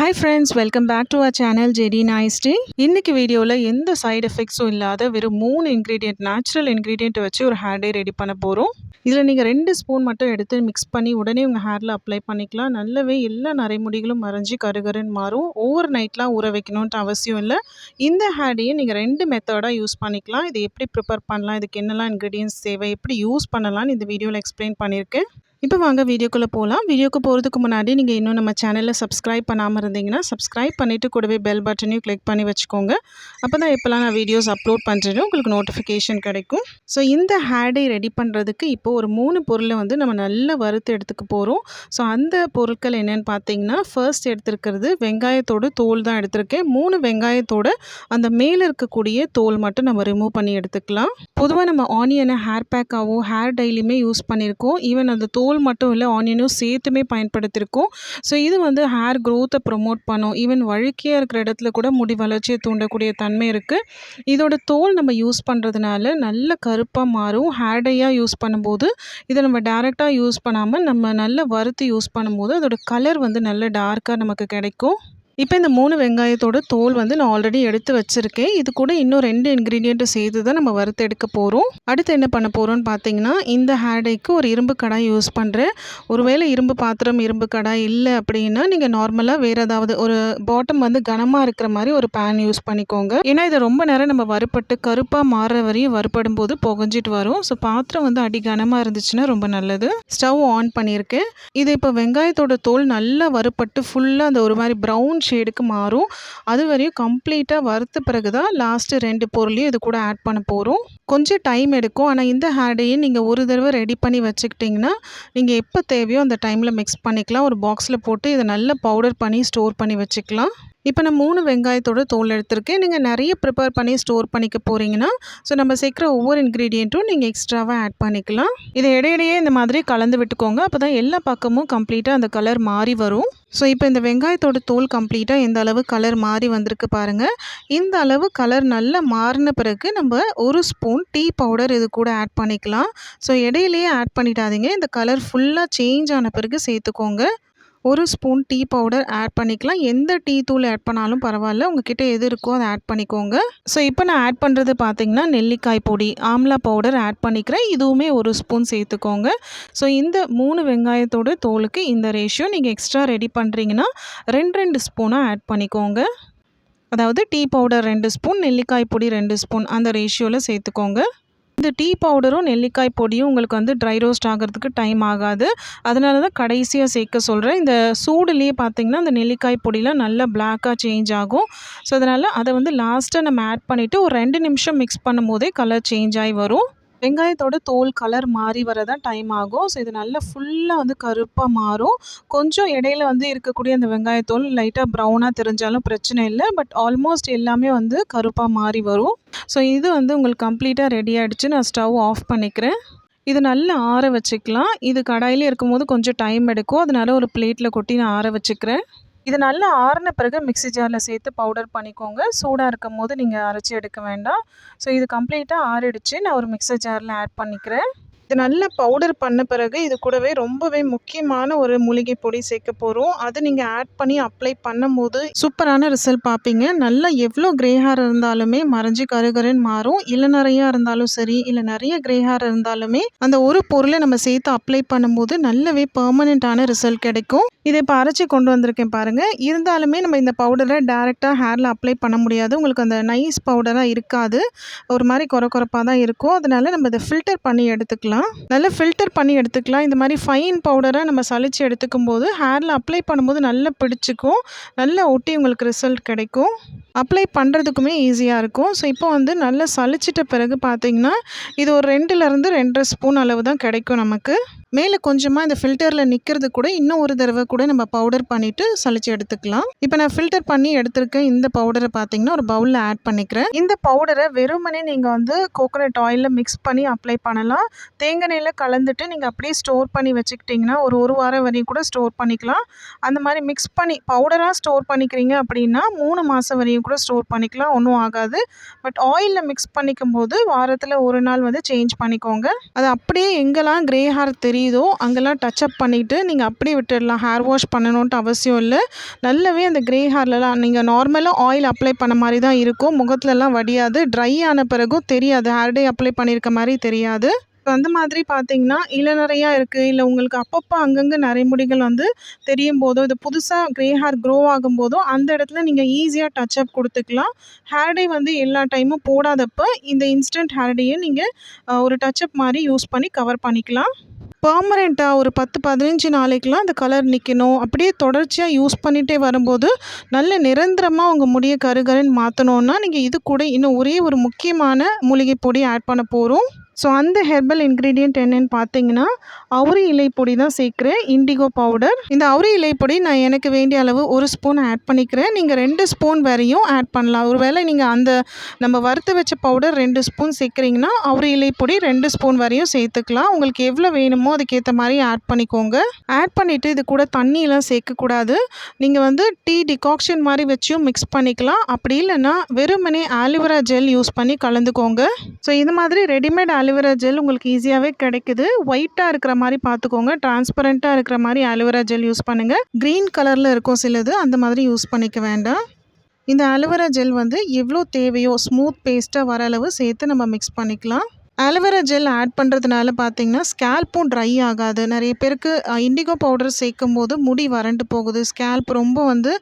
Hi friends welcome back to our channel JD நாய்ஸ்டி இன்றைக்கி வீடியோவில் எந்த சைடு எஃபெக்ட்ஸும் இல்லாத வெறும் மூணு இன்க்ரீடியன்ட் நேச்சுரல் இன்க்ரீடியண்ட்டை வச்சு ஒரு ஹேர் டே ரெடி பண்ண போகிறோம் இதில் நீங்கள் ரெண்டு ஸ்பூன் மட்டும் எடுத்து மிக்ஸ் பண்ணி உடனே உங்கள் ஹேரில் அப்ளை பண்ணிக்கலாம். நல்லாவே எல்லா நரைமுடிகளும் மறைஞ்சி கருகருன்னு மாறும். ஓவர் நைட்லாம் ஊற வைக்கணுன்ட்டு அவசியம் இல்லை. இந்த ஹேர் டேயை நீங்கள் ரெண்டு மெத்தடாக யூஸ் பண்ணிக்கலாம். இது எப்படி ப்ரிப்பேர் பண்ணலாம்? இதுக்கு என்னெல்லாம் இன்க்ரீடியன்ஸ் தேவை? எப்படி யூஸ் பண்ணலாம்னு இந்த வீடியோவில் எக்ஸ்பிளைன் பண்ணியிருக்கேன். இப்போ வாங்க வீடியோக்குள்ளே போகலாம். வீடியோக்கு போகிறதுக்கு முன்னாடி நீங்கள் இன்னும் நம்ம சேனலில் சப்ஸ்கிரைப் பண்ணாமல் இருந்தீங்கன்னா சப்ஸ்கிரைப் பண்ணிவிட்டு கூடவே பெல் பட்டனையும் கிளிக் பண்ணி வச்சுக்கோங்க. அப்போ தான் எப்போல்லாம் நான் வீடியோஸ் அப்லோட் பண்ணுறேனோ உங்களுக்கு நோட்டிஃபிகேஷன் கிடைக்கும். ஸோ இந்த ஹேடை ரெடி பண்ணுறதுக்கு இப்போ ஒரு மூணு பொருளை வந்து நம்ம நல்லா வறுத்து எடுத்துக்க போகிறோம் ஸோ அந்த பொருட்கள் என்னென்னு பார்த்தீங்கன்னா ஃபர்ஸ்ட் எடுத்துருக்கிறது வெங்காயத்தோட தோல் தான் எடுத்திருக்கேன். மூணு வெங்காயத்தோட அந்த மேலே இருக்கக்கூடிய தோல் மட்டும் நம்ம ரிமூவ் பண்ணி எடுத்துக்கலாம். பொதுவாக நம்ம ஆனியனை ஹேர் பேக்காகவும் ஹேர் டைலியுமே யூஸ் பண்ணியிருக்கோம். ஈவன் அந்த தோல் மட்டும் இல்லை ஆனியனும் சேர்த்துமே பயன்படுத்தியிருக்கோம். ஸோ இது வந்து ஹேர் க்ரோத்தை ப்ரொமோட் பண்ணும். ஈவன் வழுக்கையாக இருக்கிற இடத்துல கூட முடி வளர்ச்சியை தூண்டக்கூடிய தன்மை இருக்குது இதோட தோல் நம்ம யூஸ் பண்ணுறதுனால நல்ல கருப்பாக மாறும். ஹேர் டையாக யூஸ் பண்ணும்போது இதை நம்ம டேரெக்டாக யூஸ் பண்ணாமல் நம்ம நல்ல வறுத்து யூஸ் பண்ணும்போது அதோட கலர் வந்து நல்ல டார்க்காக நமக்கு கிடைக்கும். இப்போ இந்த மூணு வெங்காயத்தோட தோல் வந்து நான் ஆல்ரெடி எடுத்து வச்சுருக்கேன். இது கூட இன்னும் ரெண்டு இன்க்ரீடியண்ட்டு சேர்த்து தான் நம்ம வறுத்து எடுக்க போகிறோம் அடுத்து என்ன பண்ண போகிறோம்னு பார்த்தீங்கன்னா இந்த ஹேடைக்கு ஒரு இரும்பு கடாய் யூஸ் பண்ணுறேன் ஒருவேளை இரும்பு பாத்திரம் இரும்பு கடாய் இல்லை அப்படின்னா நீங்கள் நார்மலாக வேறு ஏதாவது ஒரு பாட்டம் வந்து கனமாக இருக்கிற மாதிரி ஒரு பேன் யூஸ் பண்ணிக்கோங்க. ஏன்னா இதை ரொம்ப நேரம் நம்ம வறுப்பட்டு கருப்பாக மாறுற வரையும் வறுப்படும் போது புகஞ்சிட்டு வரும். ஸோ பாத்திரம் வந்து அடி கனமாக இருந்துச்சுன்னா ரொம்ப நல்லது. ஸ்டவ் ஆன் பண்ணியிருக்கேன். இது இப்போ வெங்காயத்தோட தோல் நல்லா வறுப்பட்டு ஃபுல்லாக அந்த ஒரு மாதிரி ப்ரௌன் ஷேடுக்கு மாறும். அது வரையும் கம்ப்ளீட்டாக வறுத்த பிறகு தான் லாஸ்ட்டு ரெண்டு பொருளையும் இது கூட ஆட் பண்ண போகிறோம் கொஞ்சம் டைம் எடுக்கும். ஆனால் இந்த ஹேடையை நீங்கள் ஒரு தடவை ரெடி பண்ணி வச்சுக்கிட்டிங்கன்னா நீங்கள் எப்போ தேவையோ அந்த டைமில் மிக்ஸ் பண்ணிக்கலாம். ஒரு பாக்ஸில் போட்டு இதை நல்லா பவுடர் பண்ணி ஸ்டோர் பண்ணி வச்சுக்கலாம். இப்போ நான் மூணு வெங்காயத்தோட தோல் எடுத்திருக்கேன். நீங்கள் நிறைய ப்ரிப்பேர் பண்ணி ஸ்டோர் பண்ணிக்க போகிறீங்கன்னா ஸோ நம்ம சேர்க்குற ஒவ்வொரு இன்க்ரீடியண்ட்டும் நீங்கள் எக்ஸ்ட்ராவாக ஆட் பண்ணிக்கலாம். இதை இடையிடையே இந்த மாதிரி கலந்து விட்டுக்கோங்க. அப்போ தான் எல்லா பக்கமும் கம்ப்ளீட்டாக அந்த கலர் மாறி வரும். ஸோ இப்போ இந்த வெங்காயத்தோட தோல் கம்ப்ளீட்டாக எந்த அளவு கலர் மாறி வந்திருக்கு பாருங்கள் இந்த அளவு கலர் நல்லா மாறின பிறகு நம்ம ஒரு ஸ்பூன் டீ பவுடர் இது கூட ஆட் பண்ணிக்கலாம். ஸோ இடையிலேயே ஆட் பண்ணிட்டாதீங்க இந்த கலர் ஃபுல்லாக சேஞ்ச் ஆன பிறகு சேர்த்துக்கோங்க. ஒரு ஸ்பூன் டீ பவுடர் ஆட் பண்ணிக்கலாம். எந்த டீ தூள் ஆட் பண்ணாலும் பரவாயில்ல. உங்ககிட்ட எது இருக்கோ அதை ஆட் பண்ணிக்கோங்க. ஸோ இப்போ நான் ஆட் பண்ணுறது பார்த்தீங்கன்னா நெல்லிக்காய் பொடி ஆம்லா பவுடர் ஆட் பண்ணிக்கிறேன். இதுவுமே ஒரு ஸ்பூன் சேர்த்துக்கோங்க. ஸோ இந்த மூணு வெங்காயத்தோட தோலுக்கு இந்த ரேஷியோ நீங்கள் எக்ஸ்ட்ரா ரெடி பண்ணுறீங்கன்னா ரெண்டு ரெண்டு ஸ்பூனாக ஆட் பண்ணிக்கோங்க. அதாவது டீ பவுடர் ரெண்டு ஸ்பூன் நெல்லிக்காய் பொடி ரெண்டு ஸ்பூன் அந்த ரேஷியோவில் சேர்த்துக்கோங்க. இந்த டீ பவுடரும் நெல்லிக்காய் பொடியும் உங்களுக்கு வந்து ட்ரை ரோஸ்ட் ஆகிறதுக்கு டைம் ஆகாது. அதனால தான் கடைசியாக சேர்க்க சொல்கிறேன் இந்த சூடுலேயே பார்த்திங்கன்னா அந்த நெல்லிக்காய் பொடியெலாம் நல்லா பிளாக்காக சேஞ்ச் ஆகும். ஸோ அதனால் அதை வந்து லாஸ்ட்டாக நம்ம ஆட் பண்ணிவிட்டு ஒரு ரெண்டு நிமிஷம் மிக்ஸ் பண்ணும் போதே கலர் சேஞ்ச் ஆகி வரும். வெங்காயத்தோட தோல் கலர் மாறி வர தான் டைம் ஆகும். ஸோ இது நல்லா ஃபுல்லாக வந்து கருப்பாக மாறும். கொஞ்சம் இடையில வந்து இருக்கக்கூடிய அந்த வெங்காயத்தோல் லைட்டாக ப்ரௌனாக தெரிஞ்சாலும் பிரச்சனை இல்லை. பட் ஆல்மோஸ்ட் எல்லாமே வந்து கருப்பாக மாறி வரும். ஸோ இது வந்து உங்களுக்கு கம்ப்ளீட்டாக ரெடி ஆகிடுச்சு நான் ஸ்டவ் ஆஃப் பண்ணிக்கிறேன். இது நல்லா ஆற வச்சுக்கலாம். இது கடாயிலே இருக்கும்போது கொஞ்சம் டைம் எடுக்கும். அதனால ஒரு பிளேட்டில் கொட்டி நான் ஆற வச்சுக்கிறேன். இது நல்லா ஆறின பிறகு மிக்ஸி ஜாரில் சேர்த்து பவுடர் பண்ணிக்கோங்க. சூடாக இருக்கும் போது நீங்கள் அரைச்சி எடுக்க வேண்டாம். ஸோ இது கம்ப்ளீட்டாக ஆறிடுச்சு. நான் ஒரு மிக்சர் ஜாரில் ஆட் பண்ணிக்கிறேன். இது நல்லா பவுடர் பண்ண பிறகு இது கூடவே ரொம்பவே முக்கியமான ஒரு மூலிகை பொடி சேர்க்க போகிறோம் அதை நீங்கள் ஆட் பண்ணி அப்ளை பண்ணும்போது சூப்பரான ரிசல்ட் பார்ப்பீங்க. நல்லா எவ்வளோ கிரே ஹேர் இருந்தாலுமே மறைஞ்சி கருகருன்னு மாறும். இல்லை நிறையா இருந்தாலும் சரி இல்லை நிறைய கிரே ஹேர் இருந்தாலுமே அந்த ஒரு பொருளை நம்ம சேர்த்து அப்ளை பண்ணும்போது நல்லாவே பர்மனெண்ட்டான ரிசல்ட் கிடைக்கும். இதை இப்போ அரைச்சி கொண்டு வந்திருக்கேன் பாருங்கள் இருந்தாலுமே நம்ம இந்த பவுடரை டேரெக்டாக ஹேரில் அப்ளை பண்ண முடியாது. உங்களுக்கு அந்த நைஸ் பவுடராக இருக்காது. ஒரு மாதிரி குறை குறைப்பாக தான் இருக்கும். அதனால நம்ம இதை ஃபில்டர் பண்ணி எடுத்துக்கலாம். நல்லா ஃபில்டர் பண்ணி எடுத்துக்கலாம். இந்த மாதிரி ஃபைன் பவுடரை நம்ம சளிச்சு எடுத்துக்கும் போது ஹேரில் அப்ளை பண்ணும்போது நல்லா பிடிச்சிக்கும். நல்லா ஒட்டி உங்களுக்கு ரிசல்ட் கிடைக்கும். அப்ளை பண்ணுறதுக்குமே ஈஸியாக இருக்கும். ஸோ இப்போ வந்து நல்லா சளிச்சிட்ட பிறகு பார்த்திங்கன்னா இது ஒரு ரெண்டுலேருந்து ரெண்டரை ஸ்பூன் அளவு தான் கிடைக்கும் நமக்கு. மேலே கொஞ்சமாக இந்த ஃபில்டரில் நிற்கிறது கூட இன்னும் ஒரு தடவை கூட நம்ம பவுடர் பண்ணிவிட்டு சளிச்சு எடுத்துக்கலாம். இப்போ நான் ஃபில்டர் பண்ணி எடுத்திருக்க இந்த பவுடரை பார்த்தீங்கன்னா ஒரு பவுலில் ஆட் பண்ணிக்கிறேன். இந்த பவுடரை வெறுமனே நீங்கள் வந்து கோகோனட் ஆயிலில் மிக்ஸ் பண்ணி அப்ளை பண்ணலாம். தேங்காய் கலந்துட்டு நீங்கள் அப்படியே ஸ்டோர் பண்ணி வச்சுக்கிட்டிங்கன்னா ஒரு ஒரு வாரம் வரையும் கூட ஸ்டோர் பண்ணிக்கலாம். அந்த மாதிரி மிக்ஸ் பண்ணி பவுடராக ஸ்டோர் பண்ணிக்கிறீங்க அப்படின்னா மூணு மாதம் வரையும் கூட ஸ்டோர் பண்ணிக்கலாம். ஒன்றும் ஆகாது. பட் ஆயிலில் மிக்ஸ் பண்ணிக்கும் போது வாரத்தில் ஒரு நாள் வந்து சேஞ்ச் பண்ணிக்கோங்க. அது அப்படியே எங்கெல்லாம் கிரே ஹேர் தெரியும் தெரியுதோ அங்கெல்லாம் டச் அப் பண்ணிவிட்டு நீங்கள் அப்படியே விட்டுடலாம். ஹேர் வாஷ் பண்ணணுன்ட்டு அவசியம் இல்லை. நல்லாவே அந்த க்ரே ஹேர்லலாம் நீங்கள் நார்மலாக ஆயில் அப்ளை பண்ண மாதிரி தான் இருக்கும். முகத்துலலாம் வடியாது. ட்ரை ஆன பிறகும் தெரியாது. ஹேர் டே அப்ளை பண்ணியிருக்க மாதிரி தெரியாது. இப்போ அந்த மாதிரி பார்த்தீங்கன்னா இளநரையா இருக்குது இல்லை உங்களுக்கு அப்பப்போ அங்கங்கே நரைமுடிகள் வந்து தெரியும் போதோ இது புதுசாக க்ரே ஹேர் க்ரோ ஆகும்போதோ அந்த இடத்துல நீங்கள் ஈஸியாக டச் அப் கொடுத்துக்கலாம். ஹேர் டே வந்து எல்லா டைமும் போடாதப்போ இந்த இன்ஸ்டன்ட் ஹேர் டேயை நீங்கள் ஒரு டச் அப் மாதிரி யூஸ் பண்ணி கவர் பண்ணிக்கலாம். பர்மனெண்ட்டாக ஒரு பத்து பதினஞ்சு நாளைக்கெலாம் அந்த கலர் நிற்கணும் அப்படியே தொடர்ச்சியாக யூஸ் பண்ணிகிட்டே வரும்போது நல்ல நிரந்தரமாக உங்கள் முடியை கருகருன்னு மாற்றணுன்னா நீங்கள் இது கூட இன்னும் ஒரே ஒரு முக்கியமான மூலிகை பொடி ஆட் பண்ண போகிறோம் ஸோ அந்த ஹெர்பல் இன்க்ரீடியன்ட் என்னென்னு பார்த்தீங்கன்னா அவுரி இலை பொடி தான் சேர்க்குறேன். இண்டிகோ பவுடர் இந்த அவுரி இலை பொடி நான் எனக்கு வேண்டிய அளவு ஒரு ஸ்பூன் ஆட் பண்ணிக்கிறேன். நீங்கள் ரெண்டு ஸ்பூன் வரையும் ஆட் பண்ணலாம். ஒருவேளை நீங்கள் அந்த நம்ம வறுத்து வச்ச பவுடர் ரெண்டு ஸ்பூன் சேர்க்குறீங்கன்னா அவுரி இலை பொடி ரெண்டு ஸ்பூன் வரையும் சேர்த்துக்கலாம். உங்களுக்கு எவ்வளோ வேணுமோ அதுக்கேற்ற மாதிரி ஆட் பண்ணிக்கோங்க. ஆட் பண்ணிவிட்டு இது கூட தண்ணியெலாம் சேர்க்கக்கூடாது. நீங்கள் வந்து டீ டிகாக்ஷன் மாதிரி வச்சும் மிக்ஸ் பண்ணிக்கலாம். அப்படி இல்லைன்னா வெறுமனே ஆலிவரா ஜெல் யூஸ் பண்ணி கலந்துக்கோங்க. ஸோ இது மாதிரி ரெடிமேட் ஆலிவரா ஜெல் உங்களுக்கு ஈஸியாகவே கிடைக்குது. ஒயிட்டாக இருக்கிற மாதிரி பார்த்துக்கோங்க. டிரான்ஸ்பரண்ட்டாக இருக்கிற மாதிரி அலுவரா ஜெல் யூஸ் பண்ணுங்கள் க்ரீன் கலரில் இருக்கும் சிலது அந்த மாதிரி யூஸ் பண்ணிக்க வேண்டாம். இந்த அலுவரா ஜெல் வந்து எவ்வளோ தேவையோ ஸ்மூத் பேஸ்ட்டாக வர அளவு சேர்த்து நம்ம மிக்ஸ் பண்ணிக்கலாம். அலோவேரா ஜெல் ஆட் பண்ணுறதுனால பார்த்தீங்கன்னா ஸ்கேல்ப்பும் ட்ரை ஆகாது. நிறைய பேருக்கு இண்டிகோ பவுடர் சேர்க்கும் போது முடி வறண்டு போகுது. ஸ்கேல்ப் ரொம்ப வந்து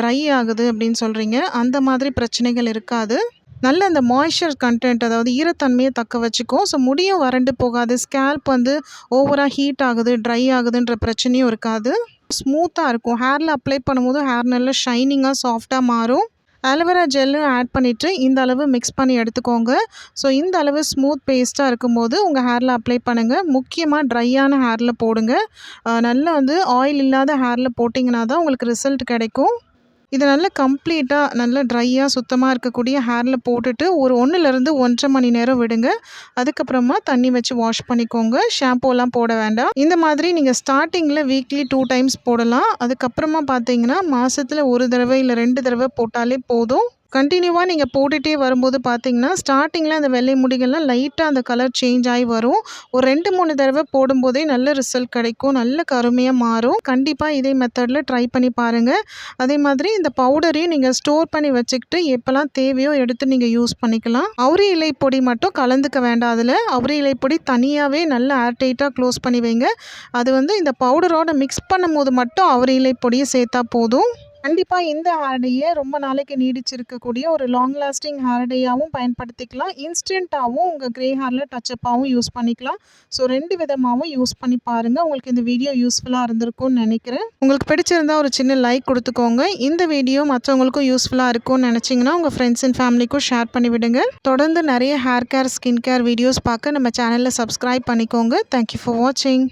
ட்ரை ஆகுது அப்படின்னு சொல்கிறீங்க அந்த மாதிரி பிரச்சனைகள் இருக்காது. நல்ல அந்த மாய்ஸ்சர் கண்டென்ட் அதாவது ஈரத்தன்மையை தக்க வச்சுக்கும். ஸோ முடியும் வறண்டு போகாது. ஸ்கேல்ப் வந்து ஓவராக ஹீட் ஆகுது ட்ரை ஆகுதுன்ற பிரச்சனையும் இருக்காது. ஸ்மூத்தாக இருக்கும். ஹேரில் அப்ளை பண்ணும்போது ஹேர் நல்லா ஷைனிங்காக சாஃப்டாக மாறும். ஆலோவேரா ஜெல்லும் ஆட் பண்ணிவிட்டு இந்த அளவு மிக்ஸ் பண்ணி எடுத்துக்கோங்க. ஸோ இந்த அளவு ஸ்மூத் பேஸ்ட்டாக இருக்கும்போது உங்கள் ஹேரில் அப்ளை பண்ணுங்கள் முக்கியமாக ட்ரையான ஹேரில் போடுங்க. நல்லா வந்து ஆயில் இல்லாத ஹேரில் போட்டிங்கன்னா தான் உங்களுக்கு ரிசல்ட் கிடைக்கும். இதை நல்லா கம்ப்ளீட்டாக நல்லா ட்ரையாக சுத்தமாக இருக்கக்கூடிய ஹேரில் போட்டுட்டு ஒரு ஒன்றுலேருந்து ஒன்றரை மணி நேரம் விடுங்க. அதுக்கப்புறமா தண்ணி வச்சு வாஷ் பண்ணிக்கோங்க. ஷாம்பூலாம் போட வேண்டாம். இந்த மாதிரி நீங்கள் ஸ்டார்டிங்கில் வீக்லி டூ டைம்ஸ் போடலாம். அதுக்கப்புறமா பார்த்தீங்கன்னா மாதத்தில் ஒரு தடவை இல்லை ரெண்டு தடவை போட்டாலே போதும். கண்டினியூவாக நீங்கள் போட்டுகிட்டே வரும்போது பார்த்தீங்கன்னா ஸ்டார்டிங்கில் அந்த வெள்ளை முடிகள்லாம் லைட்டாக அந்த கலர் சேஞ்ச் ஆகி வரும். ஒரு ரெண்டு மூணு தடவை போடும்போதே நல்ல ரிசல்ட் கிடைக்கும். நல்ல கருமையாக மாறும். கண்டிப்பாக இதே மெத்தடில் ட்ரை பண்ணி பாருங்கள் அதே மாதிரி இந்த பவுடரையும் நீங்கள் ஸ்டோர் பண்ணி வச்சுக்கிட்டு எப்போல்லாம் தேவையோ எடுத்து நீங்கள் யூஸ் பண்ணிக்கலாம். அவுரி இலை பொடி மட்டும் கலந்துக்க வேண்டாம் அதில். அவுரி இலை பொடி தனியாகவே நல்லா ஏர்டைட்டாக க்ளோஸ் பண்ணி வைங்க. அது வந்து இந்த பவுடரோட மிக்ஸ் பண்ணும்போது மட்டும் அவுரி இலை பொடியை சேர்த்தா போதும். கண்டிப்பாக இந்த ஹேர் ரொம்ப நாளைக்கு நீடிச்சிருக்கக்கூடிய ஒரு லாங் லாஸ்டிங் ஹேர் டேயாகவும் பயன்படுத்திக்கலாம். இன்ஸ்டண்ட்டாகவும் உங்கள் க்ரே ஹேரில் டச்சப்பாகவும் யூஸ் பண்ணிக்கலாம். ஸோ ரெண்டு விதமாகவும் யூஸ் பண்ணி பாருங்கள் உங்களுக்கு இந்த வீடியோ யூஸ்ஃபுல்லாக இருந்திருக்கும்னு நினைக்கிறேன். உங்களுக்கு பிடிச்சிருந்தா ஒரு சின்ன லைக் கொடுத்துக்கோங்க. இந்த வீடியோ மற்றவங்களுக்கும் யூஸ்ஃபுல்லாக இருக்கும்னு நினச்சிங்கன்னா உங்கள் ஃப்ரெண்ட்ஸ் அண்ட் ஃபேமிலிக்கும் ஷேர் பண்ணிவிடுங்க தொடர்ந்து நிறைய hair care skin care videos பார்க்க நம்ம சேனலில் சப்ஸ்கிரைப் பண்ணிக்கோங்க. தேங்க்யூ ஃபார் வாட்சிங்